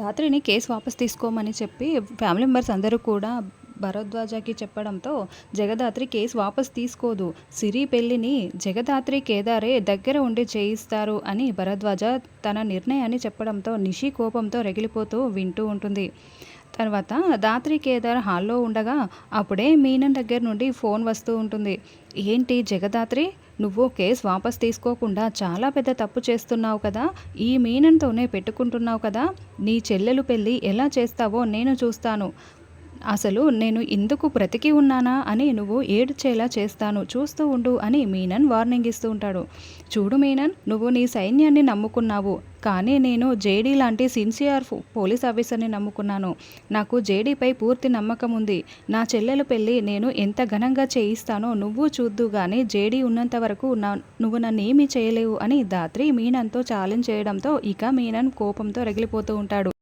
దాత్రిని case వాపస్ తీసుకోమని చెప్పి ఫ్యామిలీ మెంబర్స్ అందరూ కూడా భరద్వాజకి చెప్పడంతో జగదాత్రి కేసు వాపస్ తీసుకోదు. సిరి పెళ్ళిని జగదాత్రి కేదారే దగ్గర ఉండి చేయిస్తారు అని భరద్వాజ తన నిర్ణయాన్ని చెప్పడంతో నిషి కోపంతో రగిలిపోతూ వింటూ ఉంటుంది. తర్వాత దాత్రి కేదార్ హాల్లో ఉండగా అప్పుడే మీనన్ దగ్గర నుండి ఫోన్ వస్తూ ఉంటుంది. ఏంటి జగదాత్రి? నువ్వు కేసు వాపస్ తీసుకోకుండా చాలా పెద్ద తప్పు చేస్తున్నావు కదా. ఈ మీనన్తోనే పెట్టుకుంటున్నావు కదా. నీ చెల్లెలు పెళ్ళి ఎలా చేస్తావో నేను చూస్తాను. అసలు నేను ఇందుకు బ్రతికి ఉన్నానా అని నువ్వు ఏడ్చేలా చేస్తాను చూస్తూ ఉండు అని మీనన్ వార్నింగ్ ఇస్తూ ఉంటాడు. చూడు మీనన్ నువ్వు నీ సైన్యాన్ని నమ్ముకున్నావు కానీ నేను జేడీ లాంటి సిన్సియర్ పోలీస్ ఆఫీసర్ని నమ్ముకున్నాను. నాకు జేడీపై పూర్తి నమ్మకం ఉంది. నా చెల్లెలు పెళ్ళి నేను ఎంత ఘనంగా చేయిస్తానో నువ్వు చూద్దు కానీ జేడీ ఉన్నంత వరకు నా నువ్వు నన్ను ఏమీ చేయలేవు అని దాత్రి మీనన్తో ఛాలెంజ్ చేయడంతో ఇక మీనన్ కోపంతో రగిలిపోతూ ఉంటాడు.